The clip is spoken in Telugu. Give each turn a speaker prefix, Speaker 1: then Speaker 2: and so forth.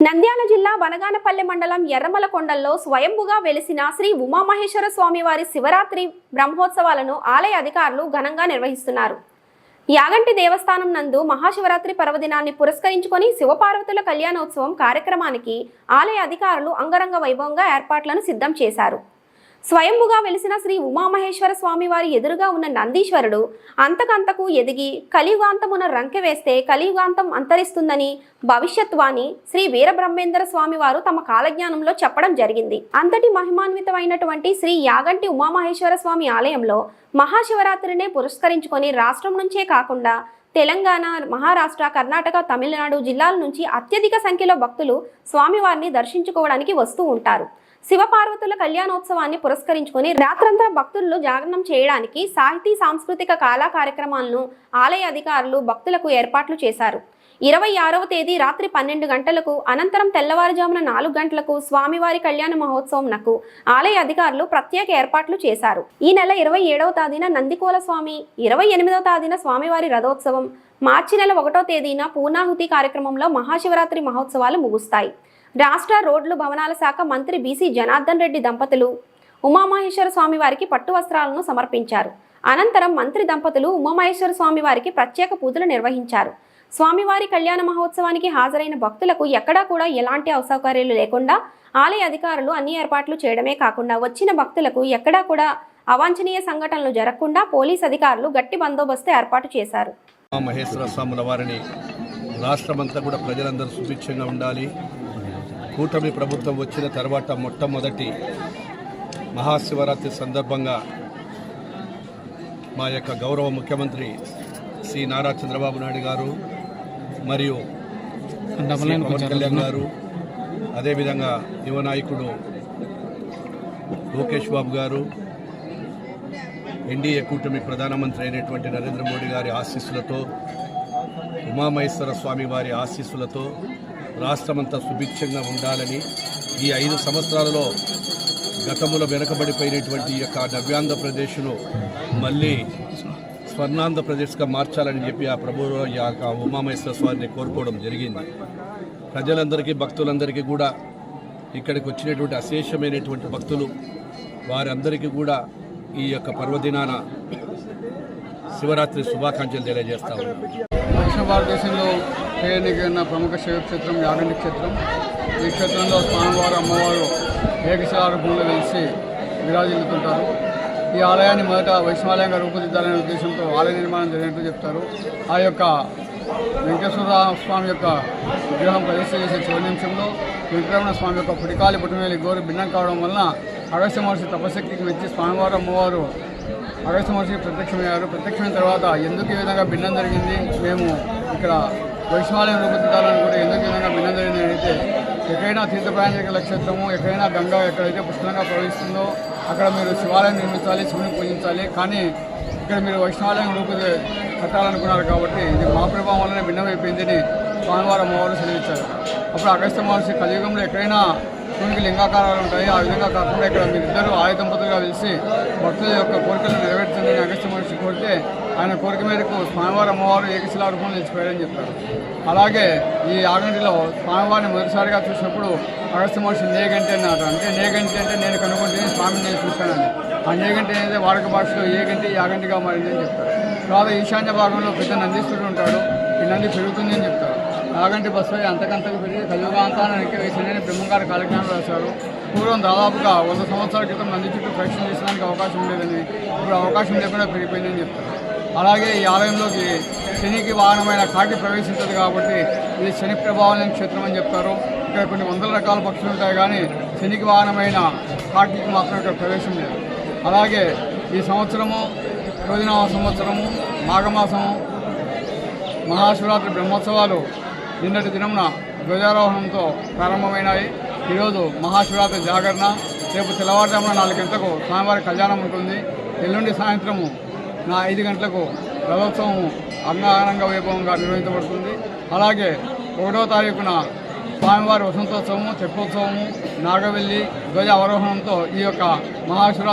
Speaker 1: నంద్యాల జిల్లా వనగానపల్లె మండలం ఎర్రమలకొండల్లో స్వయంభుగా వెలిసిన శ్రీ ఉమామహేశ్వర స్వామివారి శివరాత్రి బ్రహ్మోత్సవాలను ఆలయ అధికారులు ఘనంగా నిర్వహిస్తున్నారు. యాగంటి దేవస్థానం నందు మహాశివరాత్రి పర్వదినాన్ని పురస్కరించుకొని శివపార్వతుల కళ్యాణోత్సవం కార్యక్రమానికి ఆలయ అధికారులు అంగరంగ వైభవంగా ఏర్పాట్లను సిద్ధం చేశారు. స్వయంభుగా వెలిసిన శ్రీ ఉమామహేశ్వర స్వామి వారి ఎదురుగా ఉన్న నందీశ్వరుడు అంతకంతకు ఎదిగి కలియుగాంతమున రంకె వేస్తే కలియుగాంతం అంతరిస్తుందని భవిష్యత్వాన్ని శ్రీ వీరబ్రహ్మేంద్ర స్వామి వారు తమ కాలజ్ఞానంలో చెప్పడం జరిగింది. అంతటి మహిమాన్వితమైనటువంటి శ్రీ యాగంటి ఉమామహేశ్వర స్వామి ఆలయంలో మహాశివరాత్రినే పురస్కరించుకొని రాష్ట్రం నుంచే కాకుండా తెలంగాణ మహారాష్ట్ర కర్ణాటక తమిళనాడు జిల్లాల నుంచి అత్యధిక సంఖ్యలో భక్తులు స్వామివారిని దర్శించుకోవడానికి వస్తూ ఉంటారు. శివపార్వతుల కళ్యాణోత్సవాన్ని పురస్కరించుకొని రాత్రంతా భక్తులు జాగరణం చేయడానికి సాహితీ సాంస్కృతిక కళా కార్యక్రమాలను ఆలయ అధికారులు భక్తులకు ఏర్పాట్లు చేశారు. ఇరవై ఆరవ తేదీ రాత్రి పన్నెండు గంటలకు అనంతరం తెల్లవారుజామున నాలుగు గంటలకు స్వామివారి కళ్యాణ మహోత్సవంనకు ఆలయ అధికారులు ప్రత్యేక ఏర్పాట్లు చేశారు. ఈ నెల ఇరవై ఏడవ తేదీన నందికోల స్వామి ఇరవై ఎనిమిదవ తేదీన స్వామివారి రథోత్సవం మార్చి నెల ఒకటో తేదీన పూర్ణాహుతి కార్యక్రమంలో మహాశివరాత్రి మహోత్సవాలు ముగుస్తాయి. రాష్ట్ర రోడ్లు భవనాల శాఖ మంత్రి బీసీ జనార్దన్ రెడ్డి దంపతులు ఉమామహేశ్వర స్వామి వారికి పట్టు వస్త్రాలను సమర్పించారు. అనంతరం మంత్రి దంపతులు ఉమామహేశ్వర స్వామి వారికి ప్రత్యేక పూజలు నిర్వహించారు. స్వామివారి కళ్యాణ మహోత్సవానికి హాజరైన భక్తులకు ఎక్కడా కూడా ఎలాంటి అసౌకర్యాలు లేకుండా ఆలయ అధికారులు అన్ని ఏర్పాట్లు చేయడమే కాకుండా వచ్చిన భక్తులకు ఎక్కడా కూడా అవాంఛనీయ సంఘటనలు జరగకుండా పోలీస్ అధికారులు గట్టి బందోబస్తు ఏర్పాటు చేశారు.
Speaker 2: మహేశ్వర స్వాముల వారిని రాష్ట్రమంతా కూడా ప్రజలందరూ సుభిక్షంగా ఉండాలి. కూటమి ప్రభుత్వం వచ్చిన తర్వాత మొట్టమొదటి మహాశివరాత్రి సందర్భంగా మా యొక్క గౌరవ ముఖ్యమంత్రి శ్రీ నారా చంద్రబాబు నాయుడు గారు మరియు పవన్ కళ్యాణ్ గారు అదేవిధంగా యువ నాయకుడు లోకేష్ బాబు గారు ఎన్డీఏ కూటమి ప్రధానమంత్రి అయినటువంటి నరేంద్ర మోడీ గారి ఆశీస్సులతో ఉమామహేశ్వర స్వామి వారి ఆశీస్సులతో రాష్ట్రమంతా సుభిక్షంగా ఉండాలని ఈ ఐదు సంవత్సరాలలో గతంలో వెనకబడిపోయినటువంటి ఈ యొక్క నవ్యాంధ్రప్రదేశ్ను మళ్ళీ స్వర్ణాంధ్రప్రదేశ్గా మార్చాలని చెప్పి ఆ ప్రభు ఈ యొక్క ఉమామేశ్వర స్వామిని కోరుకోవడం జరిగింది. ప్రజలందరికీ భక్తులందరికీ కూడా ఇక్కడికి వచ్చినటువంటి అశేషమైనటువంటి భక్తులు వారందరికీ కూడా ఈ యొక్క పర్వదినాన శివరాత్రి శుభాకాంక్షలు తెలియజేస్తా
Speaker 3: దక్షిణ భారతదేశంలో పేరునిగిన ప్రముఖ శివక్షేత్రం యాగంటి క్షేత్రం. ఈ క్షేత్రంలో స్వామివారు అమ్మవారు ఏకశిలార భూములు కలిసి విరాజిల్లుతుంటారు. ఈ ఆలయాన్ని మొదట వైష్ణవాలయంగా రూపుదిద్దాలనే ఉద్దేశంతో ఆలయ నిర్మాణం జరిగినట్టు చెప్తారు. ఆ యొక్క వెంకటేశ్వర స్వామి యొక్క విగ్రహం ప్రతిష్ట చేసే చివరి నిమిషంలో వెంకటరమణ స్వామి యొక్క పుడికాలి పుట్టుమేలి గోరు భిన్నం కావడం వలన అగస్త్య మహర్షి తపశక్తికి మెచ్చి స్వామివారు అమ్మవారు ఆగస్టు మహర్షి ప్రత్యక్షమయ్యారు. ప్రత్యక్షమైన తర్వాత ఎందుకు ఈ విధంగా భిన్నం జరిగింది? మేము ఇక్కడ వైష్ణవాలయం రూపుదిద్దాలని కూడా ఎందుకు ఈ విధంగా భిన్నం జరిగింది అయితే ఎక్కడైనా తీర్థప్రయాణ నక్షత్రము ఎక్కడైనా గంగా ఎక్కడైతే పుష్కలంగా ప్రవహిస్తుందో అక్కడ మీరు శివాలయం నిర్మించాలి శివుని పూజించాలి. కానీ ఇక్కడ మీరు వైష్ణవాలయం రూపు కట్టాలనుకున్నారు కాబట్టి ఇది మా ప్రభావం వల్లనే భిన్నమైపోయిందని భానువారం అమ్మవారు సెలవిచ్చారు. అప్పుడు అగస్త్య మహర్షి కలియుగంలో ఎక్కడైనా శివునికి లింగాకారాలు ఉంటాయి ఆ విధంగా కాకుండా ఇక్కడ మీరిద్దరూ ఆయ దంపతులుగా కలిసి భక్తుల యొక్క కోరికలను నెరవేర్చండి అగస్త్య మహర్షి కోరితే ఆయన కోరిక మేరకు స్వామివారి అమ్మవారు ఏకశిలా రూపంలో నిలిచిపోయారని చెప్పారు అలాగే ఈ యాగంటిలో స్వామివారిని మొదటిసారిగా చూసినప్పుడు అగస్త్య మహర్షి నేగంటి అన్నారు. అంటే నేగంటి అంటే నేను కనుగొంటే స్వామిని నేను చూశానని. ఆ నేగంటి అనేది వాడక భాషలో ఏగంటి యాగంటిగా మారిందని చెప్తారు. తర్వాత ఈశాన్య భాగంలో పెద్ద నందీశ్వరుడు ఉంటాడు. ఈ నంది పెరుగుతుంది అని చెప్తారు. నాగంటి బస్సు అంతకంతకు పెరిగి కలియుగాంతానికి వేసిన బ్రహ్మంగారి కాలజ్ఞానం రాశారు. పూర్వం దాదాపుగా వంద సంవత్సరాల క్రితం మంది చుట్టూ ప్రయత్నం చేసడానికి అవకాశం ఉండేదని ఇప్పుడు అవకాశం లేకుండా పెరిగిపోయిందని చెప్తారు. అలాగే ఈ ఆలయంలోకి శనికి వాహనమైన కాకి ప్రవేశించదు కాబట్టి ఇది శని ప్రభావం లేని క్షేత్రం అని చెప్తారు. ఇక్కడ కొన్ని వందల రకాల పక్షులు ఉంటాయి కానీ శనికి వాహనమైన కాటికి మాత్రం ఇక్కడ ప్రవేశం లేదు. అలాగే ఈ సంవత్సరము రోజునామ సంవత్సరము మాఘమాసము మహాశివరాత్రి బ్రహ్మోత్సవాలు నిన్నటి దినమున ధ్వజారోహణంతో ప్రారంభమైనాయి. ఈరోజు మహాశివరాత్రి జాగరణ. రేపు తెల్లవారుజామున నాలుగు గంటలకు స్వామివారి కళ్యాణం ఉంటుంది. ఎల్లుండి సాయంత్రము నా ఐదు గంటలకు రథోత్సవం అంగారంగ వైభవంగా నిర్వహించబడుతుంది. అలాగే ఒకటో తారీఖున స్వామివారి వసంతోత్సవము తెప్పోత్సవము నాగవెల్లి ధ్వజ అవరోహణంతో ఈ యొక్క మహాశివరాత్రి